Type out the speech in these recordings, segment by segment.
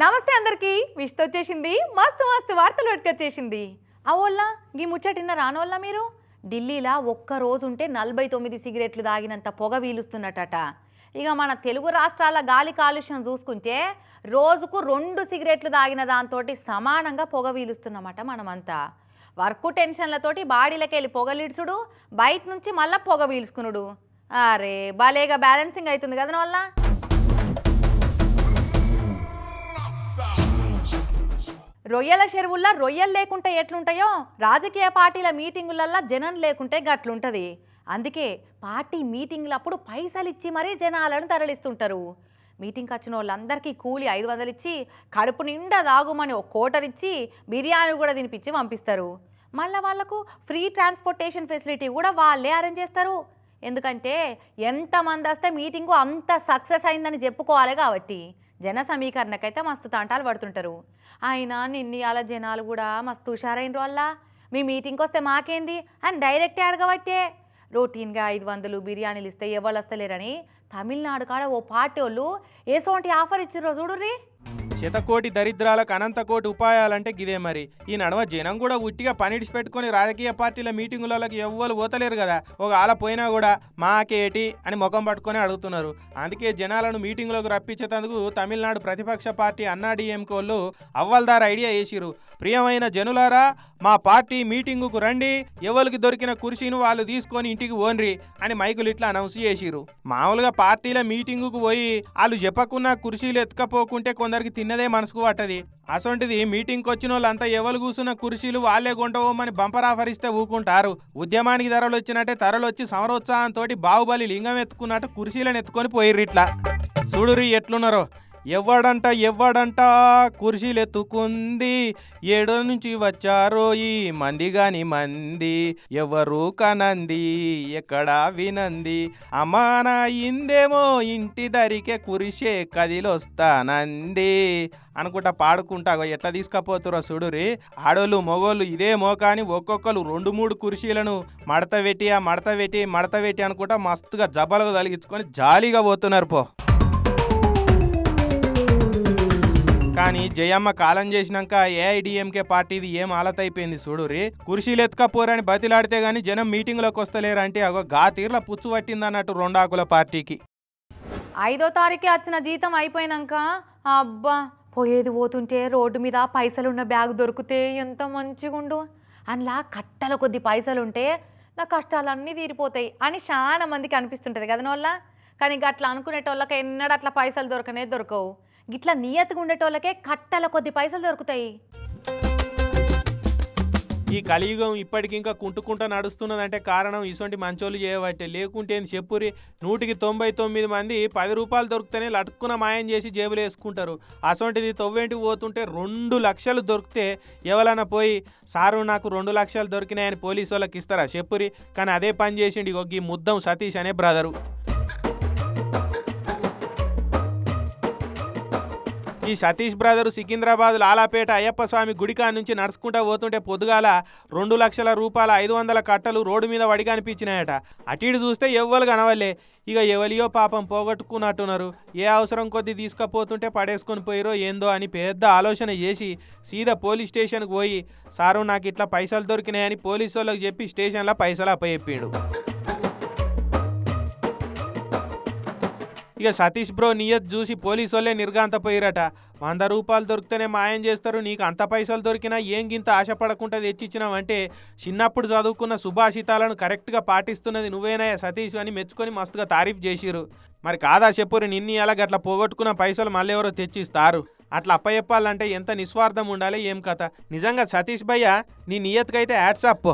నమస్తే అందరికి. విష్తో వచ్చేసింది. మస్తు మస్తు వార్తలు వచ్చేసింది అవోళ్ళ గీ ముచ్చటిన్న రానోళ్ళ మీరు? ఢిల్లీలా ఒక్క రోజు ఉంటే నలభై తొమ్మిది సిగరెట్లు తాగినంత పొగ వీలుస్తున్నట్టట ఇక మన తెలుగు రాష్ట్రాల గాలి కాలుష్యం చూసుకుంటే రోజుకు రెండు సిగరెట్లు తాగిన దాంతో సమానంగా పొగ వీలుస్తున్నమాట మనమంతా. వర్క్ టెన్షన్లతోటి బాడీలకి వెళ్ళి పొగలిడ్చుడు బయట నుంచి మళ్ళీ పొగ వీల్చుకునుడు. అరే భలేగా బ్యాలెన్సింగ్ అవుతుంది కదా వల్ల రొయ్యల చెరువుల్లో రొయ్యలు లేకుంటే ఎట్లుంటాయో? రాజకీయ పార్టీల మీటింగులల్లో జనం లేకుంటే గట్లుంటుంది. అందుకే పార్టీ మీటింగ్లప్పుడు పైసలు ఇచ్చి మరీ జనాలను తరలిస్తుంటారు. మీటింగ్కి వచ్చిన వాళ్ళందరికీ కూలి ఐదు వందలు ఇచ్చి కడుపు నిండా దాగుమని ఒక కోటర్ ఇచ్చి బిర్యానీ కూడా తినిపించి పంపిస్తారు. మళ్ళీ వాళ్ళకు ఫ్రీ ట్రాన్స్పోర్టేషన్ ఫెసిలిటీ కూడా వాళ్ళే అరేంజ్ చేస్తారు. ఎందుకంటే ఎంతమంది వస్తే మీటింగు అంత సక్సెస్ అయిందని చెప్పుకోవాలి కాబట్టి. జన సమీకరణకైతే మస్తు తంటాలు పడుతుంటారు. అయినా నిన్ని అలా జనాలు కూడా మస్తు హుషారైన వల్ల మీ మీటింగ్కి వస్తే మాకేంది? అని డైరెక్టే అడగబట్టే. రొటీన్గా ఐదు వందలు బిర్యానీలు ఇస్తే ఎవరు వస్తలేరని తమిళనాడు కాడ ఓ పార్టీ వాళ్ళు ఏసోంటి ఆఫర్ ఇచ్చిర్రో రీ శతకోటి దరిద్రాలకు అనంతకోటి ఉపాయాలంటే గిదే మరి. ఈ నడవ జనం కూడా ఉట్టిగా పనిడిచి పెట్టుకొని రాజకీయ పార్టీల మీటింగులకు ఎవ్వరు పోతలేరు కదా. ఒక ఆల పోయినా కూడా మాకేటి అని ముఖం పట్టుకొని అడుగుతున్నారు. అందుకే జనాలను మీటింగులకు రప్పించేందుకు తమిళనాడు ప్రతిపక్ష పార్టీ అన్నాడీఎంకోళ్ళు అవ్వల్దార్ ఐడియా వేసిరు ప్రియమైన జనులారా మా పార్టీ మీటింగుకు రండి. ఎవరికి దొరికిన కుర్చీని వాళ్ళు తీసుకొని ఇంటికి ఓన్రి అని మైకులు ఇట్లా అనౌన్స్ చేసిరు మామూలుగా పార్టీల మీటింగుకు పోయి వాళ్ళు చెప్పకున్న కుర్చీలు ఎత్తుకపోకుంటే కొందరికి తిన్నదే మనసుకు పట్టది. అసొంటిది మీటింగ్కి వచ్చిన వాళ్ళంతా ఎవరు కూర్చున్న కుర్చీలు వాళ్ళే కొంటవోమని బంపర్ ఆఫర్ ఇస్తే ఊకుంటారు. ఉద్యమానికి ధరలు వచ్చినట్టే ధరలు వచ్చి సమరోత్సాహంతో బాహుబలి లింగం ఎత్తుకున్నట్టు కుర్చీలను ఎత్తుకొని పోయిర్రు ఇట్లా. చూడురి ఎట్లున్నారో. ఎవ్వడంట ఎవ్వడంట కుర్చీలు ఎత్తుకుంది ఏడో నుంచి వచ్చారో ఈ మంది గాని మంది. ఎవరు కనంది ఎక్కడ వినంది. అమానా ఇందేమో ఇంటి దరికే కురిసే కదిలొస్తానంది. అనుకుంటా పాడుకుంటా ఎట్లా తీసుకపోతురో చూడురి ఆడోళ్ళు మొగోళ్ళు ఇదే కానీ ఒక్కొక్కరు రెండు మూడు కుర్చీలను మడత పెట్టి ఆ మడత పెట్టి మడత పెట్టి అనుకుంటా మస్తుగా జబ్బలుగా తలిగించుకొని జాలీగా పోతున్నారు పో. కానీ జయమ్మ కాలం చేసినాక ఏఐడిఎంకే పార్టీది ఏం ఆలత అయిపోయింది చూడురి కుర్చీలు ఎత్తుకపోరని బతిలాడితే గాని జనం మీటింగ్లోకి వస్తలేరంటే అగో గా తీర్ల పుచ్చు పట్టిందన్నట్టు రెండాకుల పార్టీకి. ఐదో తారీఖే వచ్చిన జీతం అయిపోయినాక అబ్బా పోయేది పోతుంటే రోడ్డు మీద పైసలున్న బ్యాగ్ దొరికితే ఎంత మంచిగుండు. అందులో కట్టల కొద్ది పైసలు ఉంటే నా కష్టాలన్నీ తీరిపోతాయి అని చాలా మందికి అనిపిస్తుంటుంది కదా వల్ల కానీ అట్లా అనుకునేటోళ్ళకి ఎన్నడూ అట్లా పైసలు దొరకనే దొరకవు. గిట్లా నియతగా ఉండేటోళ్ళకే కట్టల కొద్ది పైసలు దొరుకుతాయి. ఈ కలియుగం ఇప్పటికింకా కుంటుకుంటా నడుస్తున్నదంటే కారణం ఇటువంటి మంచోళ్ళు చేయబట్టే. లేకుంటే చెప్పురి నూటికి తొంభై తొమ్మిది మంది పది రూపాయలు దొరికితేనే లటుక్కున మాయం చేసి జేబులు వేసుకుంటారు. అసొంటిది తొవ్వేంటికి పోతుంటే రెండు లక్షలు దొరికితే ఎవరైనా పోయి సారు నాకు రెండు లక్షలు దొరికినాయని పోలీసు వాళ్ళకి ఇస్తారా? చెప్పురి కానీ అదే పని చేసిండి ఇగో ఈ ముద్దం సతీష్ అనే బ్రదరు. ఈ సతీష్ బ్రదరు సికింద్రాబాద్ లాలాపేట అయ్యప్ప స్వామి గుడికా నుంచి నడుచుకుంటా పోతుంటే పొద్దుగాల రెండు లక్షల రూపాయల ఐదు వందల కట్టలు రోడ్డు మీద వడి కనిపించినాయట అటు ఇటు చూస్తే ఎవ్వరు కనవలే ఇక ఎవలియో పాపం పోగొట్టుకున్నట్టున్నారు. ఏ అవసరం కొద్దీ తీసుకపోతుంటే పడేసుకొని పోయిరో ఏందో అని పెద్ద ఆలోచన చేసి సీదా పోలీస్ స్టేషన్కి పోయి సారు నాకు ఇట్లా పైసలు దొరికినాయని పోలీసు వాళ్ళకి చెప్పి స్టేషన్లో పైసలు అప్పచెప్పాడు. ఇక సతీష్ బ్రో నియత్ చూసి పోలీసు వాళ్ళే నిర్గాంత పోయిరట వంద రూపాయలు దొరికితేనే మాయం చేస్తారు నీకు అంత పైసలు దొరికినా ఏం గింత ఆశపడకుండా తెచ్చిచ్చినావంటే చిన్నప్పుడు చదువుకున్న సుభాషితాలను కరెక్ట్గా పాటిస్తున్నది నువ్వేనాయా సతీష్ అని మెచ్చుకొని మస్తుగా తారీఫ్ చేసిరు మరి కాదా చెప్పురు నిన్ని అలా గట్లా పోగొట్టుకున్న పైసలు మళ్ళీ ఎవరో తెచ్చిస్తారు? అట్లా అప్పచెప్పాలంటే ఎంత నిస్వార్థం ఉండాలి ఏం కథ? నిజంగా సతీష్ భయ్య నీ నియత్కైతే యాడ్సాప్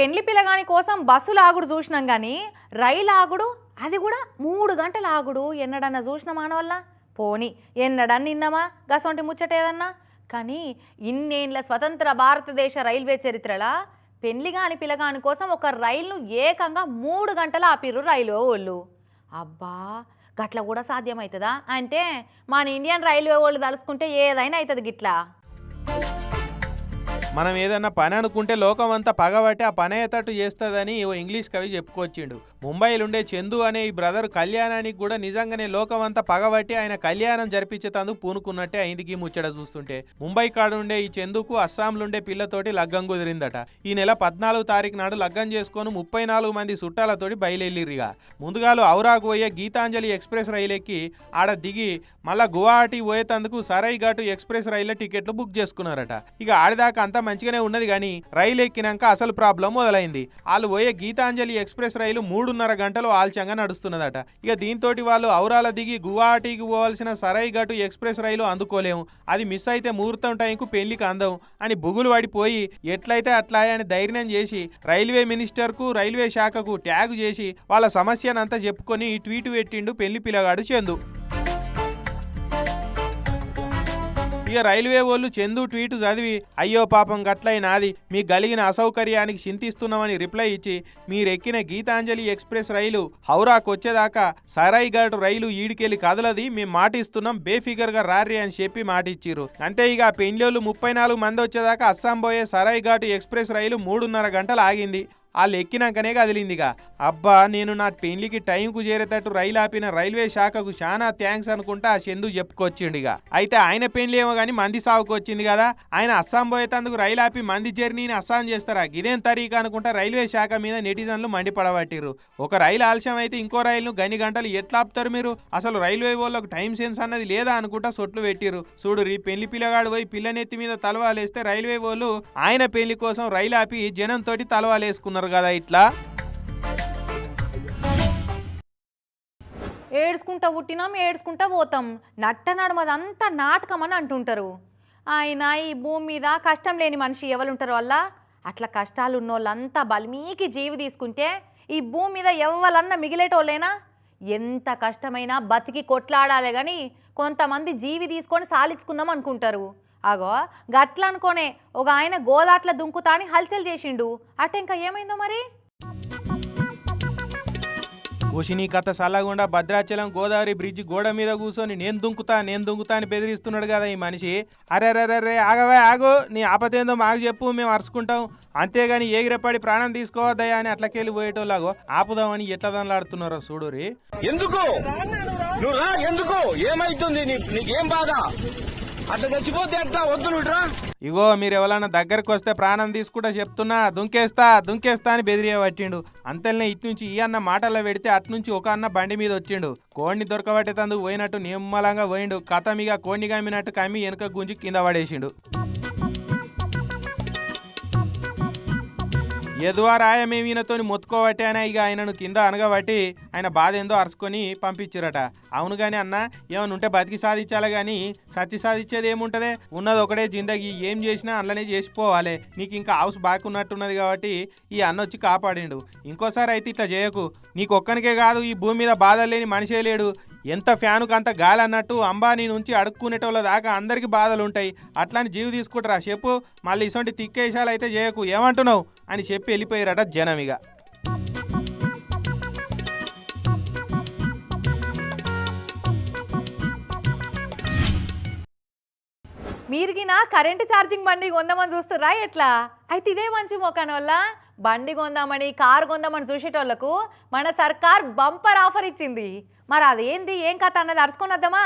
పెళ్ళి పిల్లగాని కోసం బస్సులు ఆగుడు చూసినాం కానీ రైలు ఆగుడు అది కూడా మూడు గంటల ఆగుడు. ఎన్నడన్నా చూసిన మానవల్ల? పోని ఎన్నడన్నా నిన్నమా? గసొంటి ముచ్చట ఏదన్నా? కానీ ఇన్నేళ్ళ స్వతంత్ర భారతదేశ రైల్వే చరిత్రలా పెళ్ళిగాని పిల్లగాని కోసం ఒక రైలును ఏకంగా మూడు గంటలు ఆపిర్రు రైల్వే వాళ్ళు. అబ్బా! గట్ల కూడా సాధ్యమవుతుందా అంటే మన ఇండియన్ రైల్వే వాళ్ళు తలుసుకుంటే ఏదైనా అవుతుంది గిట్లా. మనం ఏదన్నా పని అనుకుంటే లోకం అంతా పగబట్టి ఆ పని అయ్యేటట్టు చేస్తుందని ఓ ఇంగ్లీష్ కవి చెప్పుకొచ్చిండు. ముంబైలో ఉండే చందు అనే ఈ బ్రదర్ కళ్యాణానికి కూడా నిజంగానే లోకం అంతా పగబట్టి ఆయన కళ్యాణం జరిపించేతందుకు పూనుకున్నట్టే అయిందికి ముచ్చట చూస్తుంటే. ముంబై కాడ ఉండే ఈ చందుకు అస్సాంలుండే పిల్లతోటి లగ్గం కుదిరిందట. ఈ నెల పద్నాలుగు తారీఖు నాడు లగ్గం చేసుకొని ముప్పై నాలుగు మంది చుట్టాలతోటి బయలుదేరిగా ముందుగాలు ఔరాకు పోయే గీతాంజలి ఎక్స్ప్రెస్ రైలు ఎక్కి ఆడ దిగి మళ్ళా గువాహటి పోయేతందుకు సరైఘాటు ఎక్స్ప్రెస్ రైలు టికెట్లు బుక్ చేసుకున్నారట. ఇక ఆడిదాకా అంతా మంచిగానే ఉన్నది కానీ రైలు ఎక్కినాక అసలు ప్రాబ్లం మొదలైంది. వాళ్ళు పోయే గీతాంజలి ఎక్స్ప్రెస్ రైలు మూడున్నర గంటలు ఆల్చంగా నడుస్తున్నదట. ఇక దీంతో వాళ్ళు ఔరాల దిగి గువాహటికి పోవాల్సిన సరైఘటు ఎక్స్ప్రెస్ రైలు అందుకోలేము. అది మిస్ అయితే ముహూర్తం టైంకు పెళ్ళికి అందం అని బుగులు పడిపోయి ఎట్లయితే అట్లా అని ధైర్యం చేసి రైల్వే మినిస్టర్కు రైల్వే శాఖకు ట్యాగ్ చేసి వాళ్ళ సమస్యనంతా చెప్పుకొని ట్వీట్ పెట్టిండు పెళ్ళి పిల్లగాడు చందు. ఇక రైల్వే వాళ్ళు చందు ట్వీట్ చదివి అయ్యో పాపం గట్లయినాది మీకు కలిగిన అసౌకర్యానికి చింతిస్తున్నామని రిప్లై ఇచ్చి మీరెక్కిన గీతాంజలి ఎక్స్ప్రెస్ రైలు హౌరాకు వచ్చేదాకా సరాయిఘాట్ రైలు ఈడికెళ్ళి కదలది మేము మాటిస్తున్నాం బేఫిగర్గా రారి అని చెప్పి మాటిచ్చిర్రు. అంతే ఇక పెండ్లోళ్ళు ముప్పై నాలుగు మంది వచ్చేదాకా అస్సాం పోయే సరాయిఘాట్ ఎక్స్ప్రెస్ రైలు మూడున్నర గంటలు ఆగింది. వాళ్ళు ఎక్కినాకనే కదిలిందిగా. అబ్బా నేను నా పెళ్ళికి టైంకు చేరేటట్టు రైలు ఆపిన రైల్వే శాఖకు చాలా థ్యాంక్స్ అనుకుంటా ఆ చందు చెప్పుకొచ్చిండిగా. అయితే ఆయన పెళ్ళి ఏమో కానీ మంది సాగుకు వచ్చింది కదా. ఆయన అస్సాం పోయేటందుకు రైలు ఆపి మంది జర్నీని అస్సాం చేస్తారా? ఇదేం తరీకా అనుకుంటా రైల్వే శాఖ మీద నెటిజన్లు మండిపడబట్టిర్రు. ఒక రైలు ఆలస్యం అయితే ఇంకో రైలును గని గంటలు ఎట్లా ఆపుతారు మీరు? అసలు రైల్వే వాళ్ళకు టైం సెన్స్ అన్నది లేదా అనుకుంటా సొట్లు పెట్టిర్రు. చూడు రీ పెళ్ళి పిల్లగాడు పోయి పిల్లనెత్తి మీద తలవాలేస్తే రైల్వే వాళ్ళు ఆయన పెళ్ళి కోసం రైలు ఆపి జనంతోటి తలవాలేసుకున్నారు. కదా ఇట్లా? ఏడ్చుకుంటా పుట్టినాం ఏడ్చుకుంటా పోతాం. నట్ట నడమదంతా నాటకం అని అంటుంటారు. ఆయన ఈ భూమి మీద కష్టం లేని మనిషి ఎవరుంటారు వల్ల అట్లా కష్టాలు ఉన్నోళ్ళంతా బలిమీకి జీవి తీసుకుంటే ఈ భూమి మీద ఎవరన్నా మిగిలేటోళ్ళైనా? ఎంత కష్టమైనా బతికి కొట్లాడాలి కానీ కొంతమంది జీవి తీసుకొని సాలించుకుందాం అనుకుంటారు. అగో గట్ల అనుకోనే ఒక ఆయన గోదాట్ల దుంకుతా అని హల్చల్ చేసిండు. అట్ట ఇంకా ఏమైందో మరి? ఉషిని కథ సల్లగుండా భద్రాచలం గోదావరి బ్రిడ్జి గోడ మీద కూర్చొని నేను దుంకుతా నేను దుంకుతా అని బెదిరిస్తున్నాడు కదా ఈ మనిషి. అరే రే రే ఆగవే ఆగు. నీ ఆపతేందో మాకు చెప్పు మేము అరుచుకుంటాం. అంతేగాని ఏగిరపడి ప్రాణం తీసుకోవద్దయా అని అట్లకెళ్ళి పోయేటోళ్ళగో ఆపుదామని ఎట్లా దానిలాడుతున్నారో చూడురి. ఎందుకు? నువ్వు రా ఎందుకు? ఏమైతుంది? నీకేం బాధ? అట్లా చచ్చిపోతే ఎట్లా? ఇగో మీరు ఎవరైనా దగ్గరకు వస్తే ప్రాణం తీసుకుంటా చెప్తున్నా దుంకేస్తా దుంకేస్తా అని బెదిరియ పట్టిండు. అంతల్నే ఇటు నుంచి ఈ అన్న మాటల్లో పెడితే అటు నుంచి ఒక అన్న బండి మీద వచ్చిండు. కోడిని దొరకబట్టేతందుకు పోయినట్టు నిమ్మలంగా పోయిండు. కథ మీగా కోడిని కమ్మినట్టు కమ్మి వెనుక గుంజి కింద పడేసిండు. ఎదువారాయ మేము ఈయనతోని మొత్తుకోబట్టే అని ఇక ఆయనను కింద అనగబట్టి ఆయన బాధ ఏందో అరుచుకొని పంపించారట. అవును కానీ అన్న ఏమైనా ఉంటే బతికి సాధించాలి కానీ సత్య సాధించేది ఏముంటదే? ఉన్నది ఒకటే జిందగీ ఏం చేసినా అందులోనే చేసిపోవాలి. నీకు ఇంకా హౌస్ బాక్ ఉన్నట్టున్నది కాబట్టి ఈ అన్న వచ్చి కాపాడిండు. ఇంకోసారి అయితే ఇట్లా చేయకు. నీకు ఒక్కనికే కాదు ఈ భూమి మీద బాధ లేని మనిషే లేడు. ఎంత ఫ్యానుకు అంత గాలి అన్నట్టు అంబానీ నుంచి అడుక్కునేటోళ్ళ దాకా అందరికీ బాధలు ఉంటాయి అట్లాంటి జీవి తీసుకుంటారా చెప్పు. మళ్ళీ ఇటువంటి తిక్కేశాలు అయితే చేయకు. ఏమంటున్నావు? అని చెప్పి వెళ్ళిపోయారట జనం ఇక మీరిగిన కరెంటు ఛార్జింగ్ బండి కొందామని చూస్తుర్రా ఎట్లా? అయితే ఇదే మంచి మోకాన వల్ల బండి కొందామని కారు కొందామని చూసేటోళ్ళకు మన సర్కార్ బంపర్ ఆఫర్ ఇచ్చింది. మరి అదేంది? ఏం కథ అన్నది అరుచుకొని వద్దామా?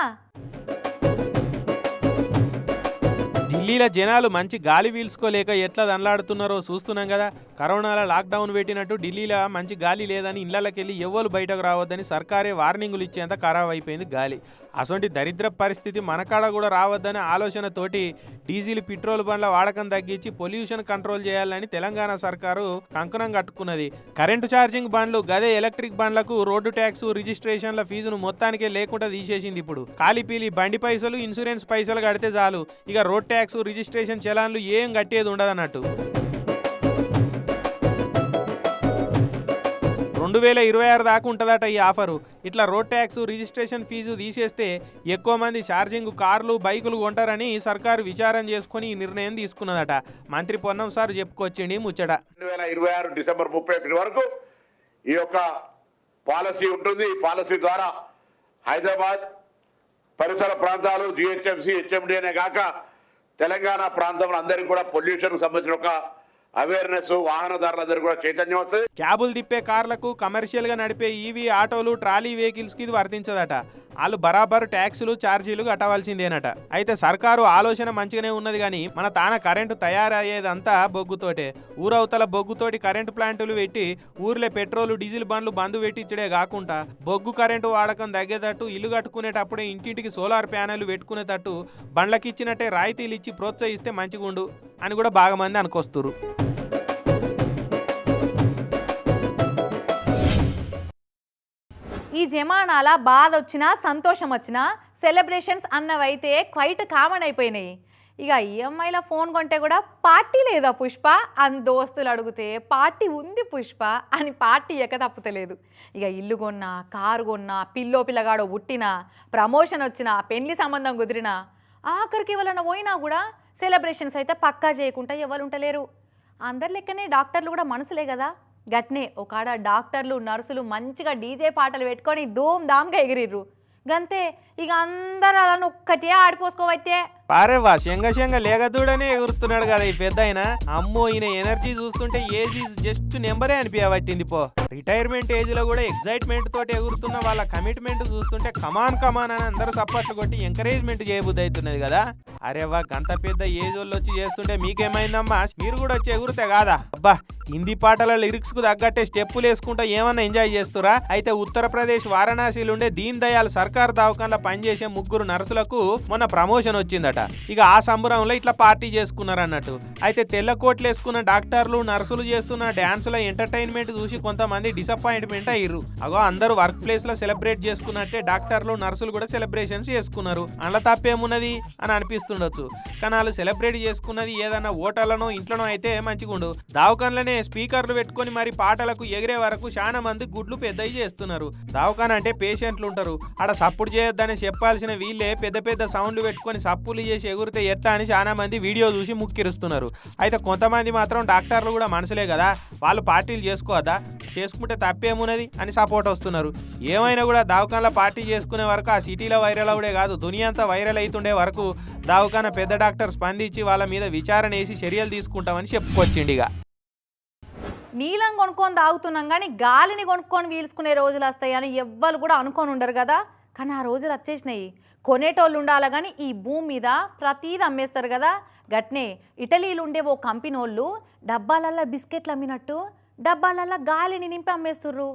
ఢిల్లీలో జనాలు మంచి గాలి పీల్చుకోలేక ఎట్లా దనలాడుతున్నారో చూస్తున్నాం కదా. కరోనాలో లాక్డౌన్ పెట్టినట్టు ఢిల్లీలో మంచి గాలి లేదని ఇళ్ళకెళ్ళి ఎవ్వరు బయటకు రావద్దని సర్కారే వార్నింగులు ఇచ్చేంత ఖరాబ్ అయిపోయింది గాలి. అసొంటి దరిద్ర పరిస్థితి మనకాడ కూడా రావద్దనే ఆలోచనతోటి డీజిల్ పెట్రోల్ బండ్ల వాడకం తగ్గించి పొల్యూషన్ కంట్రోల్ చేయాలని తెలంగాణ సర్కారు కంకణం కట్టుకున్నది. కరెంటు ఛార్జింగ్ బండ్లు గదే ఎలక్ట్రిక్ బండ్లకు రోడ్డు ట్యాక్స్ రిజిస్ట్రేషన్ల ఫీజును మొత్తానికే లేకుండా తీసేసింది ఇప్పుడు. కాలిపీలి బండి పైసలు ఇన్సూరెన్స్ పైసలు కడితే చాలు. ఇక రోడ్ ట్యాక్స్ రిజిస్ట్రేషన్ చలాన్లు ఏం కట్టేది ఉండదన్నట్టు. రెండు వేల ఇరవై ఆరు దాకా ఉంటుందట ఈ ఆఫరు. ఇట్లా రోడ్ ట్యాక్స్ రిజిస్ట్రేషన్ ఫీజు తీసేస్తే ఎక్కువ మంది ఛార్జింగ్ కార్లు బైకులు కొంటారని సర్కారు విచారం చేసుకుని ఈ నిర్ణయం తీసుకున్నదట. మంత్రి పొన్నం సార్ చెప్పుకొచ్చిండి ముచ్చట. రెండు వేల ఇరవై ఆరు డిసెంబర్ ముప్పై ఒకటి వరకు ఈ యొక్క పాలసీ ఉంటుంది. ఈ పాలసీ ద్వారా హైదరాబాద్ పరిసర ప్రాంతాలు జిహెచ్ఎంసి హెచ్ఎండి అనే కాక తెలంగాణ ప్రాంతంలో అందరికీ కూడా పొల్యూషన్ సంబంధించిన ఒక అవేర్నెస్ వాహనదారులందరికీ కూడా చైతన్యం వస్తుంది. క్యాబులు తిప్పే కార్లకు కమర్షియల్గా నడిపే ఈవీ ఆటోలు ట్రాలీ వెహికల్స్కి ఇది వర్తించదట. వాళ్ళు బరాబరు ట్యాక్సులు ఛార్జీలు కట్టవలసిందేనట అయితే సర్కారు ఆలోచన మంచిగానే ఉన్నది కానీ మన తాన కరెంటు తయారయ్యేదంతా బొగ్గుతోటే. ఊరవతల బొగ్గుతోటి కరెంటు ప్లాంటులు పెట్టి ఊర్లో పెట్రోల్ డీజిల్ బండ్లు బంద్ పెట్టించడే కాకుండా బొగ్గు కరెంటు వాడకం తగ్గేటట్టు ఇల్లు కట్టుకునేటప్పుడే ఇంటింటికి సోలార్ ప్యానెల్ పెట్టుకునేటట్టు బండ్లకిచ్చినట్టే రాయితీలు ఇచ్చి ప్రోత్సహిస్తే మంచిగుండు అని కూడా బాగా మంది అనుకొస్తున్నారు ఈ జమానాల బాధ వచ్చినా సంతోషం వచ్చినా సెలబ్రేషన్స్ అన్నవైతే క్వైట్ కామన్ అయిపోయినాయి. ఇక ఈఎంఐల ఫోన్ కొంటే కూడా పార్టీ లేదా పుష్ప? అని దోస్తులు అడిగితే పార్టీ ఉంది పుష్ప అని పార్టీ ఎక్క తప్పుతలేదు. ఇక ఇల్లు కొన్నా కారు కొన్నా పిల్లో పిల్లగాడో పుట్టినా ప్రమోషన్ వచ్చినా పెళ్ళి సంబంధం కుదిరినా ఆఖరికి ఎవరైనా పోయినా కూడా సెలబ్రేషన్స్ అయితే పక్కా చేయకుండా ఎవరు ఉంటలేరు అందరి లెక్కనే డాక్టర్లు కూడా మనసులే కదా. గట్నే ఒకడ డాక్టర్లు నర్సులు మంచిగా డీజే పాటలు పెట్టుకొని ధూమ్ ధామ్గా ఎగిరిర్రు. గంతే ఇక అందరు అలా ఒక్కటే ఆడిపోసుకోవచ్చే పారేవా శంగ శంగ లేగదూడనే ఎగురుతున్నాడు కదా ఈ పెద్ద ఆయన. అమ్మో ఈయన ఎనర్జీ చూస్తుంటే ఏజ్ జస్ట్ నెంబరే అనిపించబట్టింది పో. రిటైర్మెంట్ ఏజ్లో కూడా ఎగ్జైట్మెంట్ తోటి ఎగురుతున్న వాళ్ళ కమిట్మెంట్ చూస్తుంటే కమాన్ కమాన్ అని అందరూ సపోర్ట్లు కొట్టి ఎంకరేజ్మెంట్ చేయబుద్ధి అవుతున్నది కదా. అరే వా గంత పెద్ద ఏజ్ వాళ్ళు వచ్చి చేస్తుంటే మీకేమైందమ్మా? మీరు కూడా వచ్చి ఎగురుతే కాదా? అబ్బా హిందీ పాటల లిరిక్స్కు తగ్గట్టే స్టెప్పులు వేసుకుంటా ఏమన్నా ఎంజాయ్ చేస్తురా? అయితే ఉత్తరప్రదేశ్ వారణాసిలో ఉండే దీన్ దయాల్ సర్కార్ దవాఖాన్లో పనిచేసే ముగ్గురు నర్సులకు మొన్న ప్రమోషన్ వచ్చిందట. ఇక ఆ సంబరంలో ఇట్లా పార్టీ చేసుకున్నారు అన్నట్టు అయితే తెల్ల కోట్లు వేసుకున్న డాక్టర్లు నర్సులు చేస్తున్న డాన్సుల ఎంటర్టైన్మెంట్ చూసి కొంతమంది డిసప్పాయింట్మెంట్ అయ్యారు అగో అందరూ వర్క్ ప్లేస్లో సెలబ్రేట్ చేసుకున్నట్టే డాక్టర్లు నర్సులు కూడా సెలబ్రేషన్స్ చేసుకున్నారు. అందులో తప్పేమున్నది? అని అనిపిస్తుండొచ్చు. కానీ సెలబ్రేట్ చేసుకున్నది ఏదన్నా ఓటర్లనో ఇంట్లోనో అయితే మంచిగుండు. దావకాన్లనే స్పీకర్లు పెట్టుకొని మరి పాటలకు ఎగిరే వరకు చాలా మంది గుడ్లు పెద్దవి చేస్తున్నారు. దావకాన్ అంటే పేషెంట్లు ఉంటారు. ఆడ సప్పుడు చేయొద్దని చెప్పాల్సిన వీళ్ళే పెద్ద పెద్ద సౌండ్లు పెట్టుకొని సప్పులు చేసి ఎగురితే ఎట్లా అని చాలా మంది వీడియో చూసి ముక్కిరుస్తున్నారు. అయితే కొంతమంది మాత్రం డాక్టర్లు కూడా మనసులే కదా. వాళ్ళు పార్టీలు చేసుకోవద్దా? చేసుకుంటే తప్పేమున్నది? అని సపోర్ట్ వస్తున్నారు. ఏమైనా కూడా దావకాన్ల పార్టీ చేసుకునే వరకు ఆ సిటీలో వైరల్ అవుడే కాదు దునియా అంతా వైరల్ అవుతుండే వరకు దావకాన పెద్ద డాక్టర్ స్పందించి వాళ్ళ మీద విచారణ వేసి చర్యలు తీసుకుంటామని చెప్పుకొచ్చిండు ఇక నీలం కొనుక్కొని తాగుతున్నాం కానీ గాలిని కొనుక్కొని వీల్చుకునే రోజులు వస్తాయని ఎవ్వరు కూడా అనుకొని ఉండరు కదా. కానీ ఆ రోజులు వచ్చేసినాయి. కొనేటోళ్ళు ఉండాలి కానీ ఈ భూమి మీద ప్రతీది అమ్మేస్తారు కదా. గట్నే ఇటలీలు ఉండే ఓ కంపెనీ వాళ్ళు డబ్బాలల్లో బిస్కెట్లు అమ్మినట్టు డబ్బాలల్లో గాలిని నింపి అమ్మేస్తుర్రు.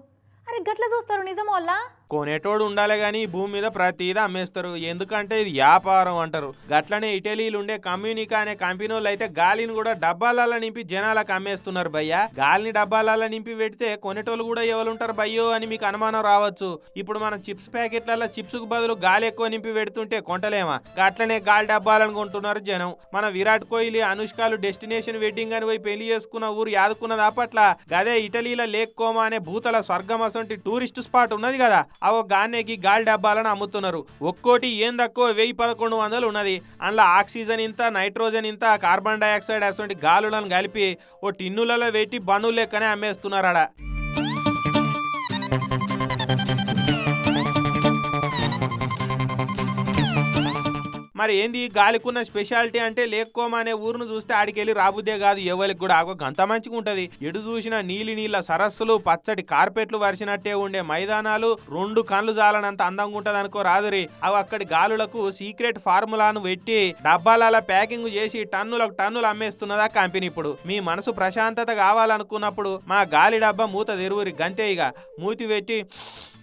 అరే గట్ల చూస్తారు నిజం వల్ల కొనేటోడు ఉండాలి కానీ భూమి మీద ప్రతిదీ అమ్మేస్తారు. ఎందుకంటే ఇది వ్యాపారం అంటారు. గట్లనే ఇటలీలు ఉండే కమ్యూనికా అనే కంపెనీ వాళ్ళు అయితే గాలిని కూడా డబ్బాలలో నింపి జనాలకు అమ్మేస్తున్నారు భయ్య. గాలిని డబ్బాలలో నింపి పెడితే కొనేటోళ్ళు కూడా ఎవరుంటారు భయ్యో అని మీకు అనుమానం రావచ్చు. ఇప్పుడు మనం చిప్స్ ప్యాకెట్లలో చిప్స్కు బదులు గాలి ఎక్కువ నింపి పెడుతుంటే కొంటలేమా? గట్లనే గాలి డబ్బాలను కొంటున్నారు జనం. మన విరాట్ కోహ్లీ అనుష్కాలు డెస్టినేషన్ వెడ్డింగ్ అని పోయి పెళ్ళి చేసుకున్న ఊరు యాదుకున్నది అప్పట్ల గదే ఇటలీలో లేక్ కోమా అనే భూతల స్వర్గం అసంటి టూరిస్ట్ స్పాట్ ఉన్నది కదా. అవో గానేకి గాలి డబ్బాలను అమ్ముతున్నారు. ఒక్కోటి ఏం తక్కువ? వెయ్యి పదకొండు వందలు ఉన్నది. అందులో ఆక్సిజన్ ఇంత నైట్రోజన్ ఇంత కార్బన్ డైఆక్సైడ్ అటువంటి గాలులను కలిపి ఓ టిన్నులలో పెట్టి బనులు లెక్కనే అమ్మేస్తున్నారు మరి ఏంది గాలికున్న స్పెషాలిటీ అంటే లేక్కోమ అనే ఊరును చూస్తే ఆడికెళ్ళి రాబుద్దే కాదు. ఎవరికి కూడా ఆగో గంత మంచిగా ఉంటది. ఎడు చూసిన నీలి నీళ్ళ సరస్సులు పచ్చటి కార్పెట్లు వరిసినట్టే ఉండే మైదానాలు రెండు కళ్ళు జాలనంత అందంగా ఉంటది అనుకో రాదురి. అవి అక్కడి గాలులకు సీక్రెట్ ఫార్ములాను పెట్టి డబ్బాల ప్యాకింగ్ చేసి టన్నులకు టన్నులు అమ్మేస్తున్నదా కంపెనీ ఇప్పుడు. మీ మనసు ప్రశాంతత కావాలనుకున్నప్పుడు మా గాలి డబ్బా మూత తెరువురి గంతే ఇక. మూతి పెట్టి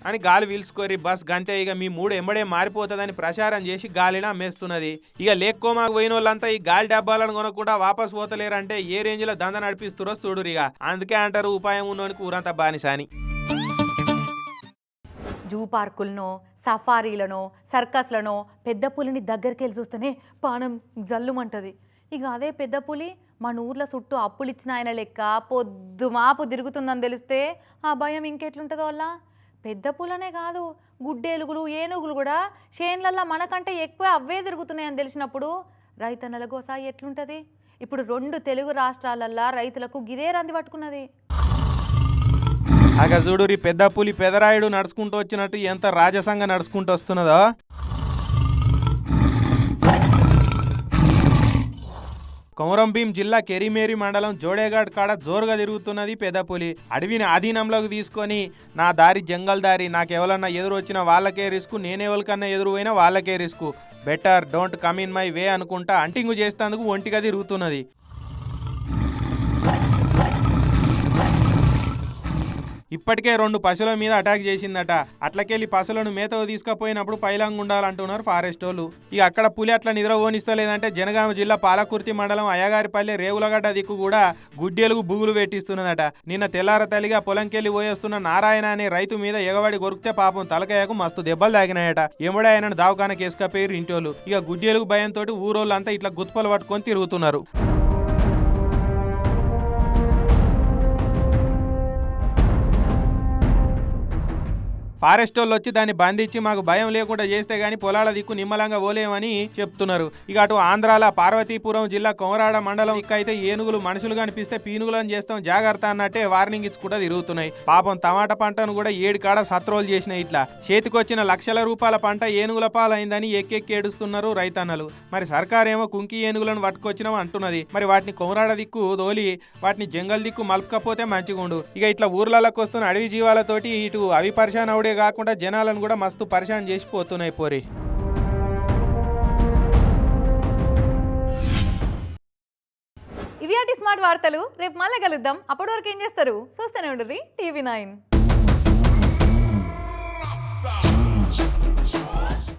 అని గాలి పీల్చుకోరి బస్ గంతే ఇక మీ మూడు ఎంబడే మారిపోతుందని ప్రచారం చేసి గాలిని అమ్మేస్తున్నది ఇక లేక్కోమాకు పోయిన వాళ్ళంతా ఈ గాలి డబ్బాలను కొనకుండా వాపస్ పోతలేరంటే ఏ రేంజ్లో దంద నడిపిస్తురో చూడురు ఇక. అందుకే అంటారు ఉపాయం ఉన్నోనికి ఊరంతా బానిసాని. జూ పార్కులనో సఫారీలనో సర్కస్లనో పెద్ద పులిని దగ్గరికి వెళ్ళి చూస్తేనే పానం జల్లుమంటది. ఇక అదే పెద్ద పులి మన ఊర్లో చుట్టూ అప్పులు ఇచ్చిన ఆయన లెక్క పొద్దు మాపు తిరుగుతుందని తెలిస్తే ఆ భయం ఇంకెట్లుంటుందో వల్ల పెద్ద పూలనే కాదు గుడ్డేలుగులు ఏనుగులు కూడా చేన్లల్లో మనకంటే ఎక్కువ అవే తిరుగుతున్నాయని తెలిసినప్పుడు రైతన్నల గోస ఎట్లుంటుంది? ఇప్పుడు రెండు తెలుగు రాష్ట్రాలల్లో రైతులకు గిదే రంది పట్టుకున్నది. అగ చూడు పెద్ద పులి పెదరాయుడు నడుచుకుంటూ వచ్చినట్టు ఎంత రాజసంగా నడుచుకుంటూ వస్తున్నదో. కొమరంభీం జిల్లా కెరిమేరి మండలం జోడేఘాట్ కాడ జోరుగా తిరుగుతున్నది పెదపులి అడవిని ఆధీనంలోకి తీసుకొని నా దారి జంగల్ దారి నాకు ఎవరన్నా ఎదురు వచ్చిన వాళ్ళకే రిస్క్ నేనెవరికన్నా ఎదురు పోయినా వాళ్ళకే risk. Better don't come in my way అనుకుంటా అంటింగు చేస్తేందుకు ఒంటిగా తిరుగుతున్నది. ఇప్పటికే రెండు పశువుల మీద అటాక్ చేసిందట. అట్లకెళ్ళి పశువులను మేతకు తీసుకుపోయినప్పుడు పైలాంగ్ ఉండాలంటున్నారు ఫారెస్ట్ వాళ్ళు. ఇక అక్కడ పులి అట్లా నిద్రపోనిస్తలేదంటే జనగామ జిల్లా పాలకుర్తి మండలం అయ్యగారిపల్లి రేవులగడ్డ దిక్కు కూడా గుడ్డెలుగు బుగులు పెట్టిస్తున్నదట. నిన్న తెల్లార తల్లిగా పొలంకెళ్ళి పోయేస్తున్న నారాయణ అనే రైతు మీద ఎగబడి కొరికితే పాపం తలకాయకు మస్తు దెబ్బలు తాగినాయట. ఎముడే ఆయనను దావకానకి వేసుకపోయారు ఇంటోళ్ళు ఇక గుడ్డెలుగు భయంతో ఊరోళ్ళంతా ఇట్లా గుత్పలు పట్టుకొని తిరుగుతున్నారు. ఫారెస్ట్ వాళ్ళు వచ్చి దాన్ని బంధించి మాకు భయం లేకుండా చేస్తే గానీ పొలాల దిక్కు నిమ్మలంగా పోలేమని చెప్తున్నారు. ఇక అటు ఆంధ్రాల పార్వతీపురం జిల్లా కొమరాడ మండలం ఇక అయితే ఏనుగులు మనుషులు కనిపిస్తే పీనుగులను చేస్తాం జాగ్రత్త అన్నట్టే వార్నింగ్ ఇచ్చి కూడా తిరుగుతున్నాయి. పాపం టమాటా పంటను కూడా ఏడు కాడ సత్రోలు చేసిన ఇట్లా. చేతికొచ్చిన లక్షల రూపాయల పంట ఏనుగుల పాలైందని ఎక్కెక్కి ఏడుస్తున్నారు రైతన్నలు. మరి సర్కారేమో కుంకి ఏనుగులను పట్టుకొచ్చినాం అంటున్నది. మరి వాటిని కొమరాడ దిక్కు దోలి వాటిని జంగల్ దిక్కు మలుపుకపోతే మంచిగుండు. ఇక ఇట్లా ఊర్లలోకి వస్తున్న అడవి జీవాలతోటి ఇటు అవి పరిశాన్ అవుడే కాకుండా జనాలను కూడా మస్తు పరిశాన్ చేసిపోతున్నాయి పోరి. ఇవి స్మార్ట్ వార్తలు. రేపు మళ్ళీ కలుద్దాం. అప్పటి వరకు ఏం చేస్తారు? చూస్తూనే ఉండరు టీవీ నైన్.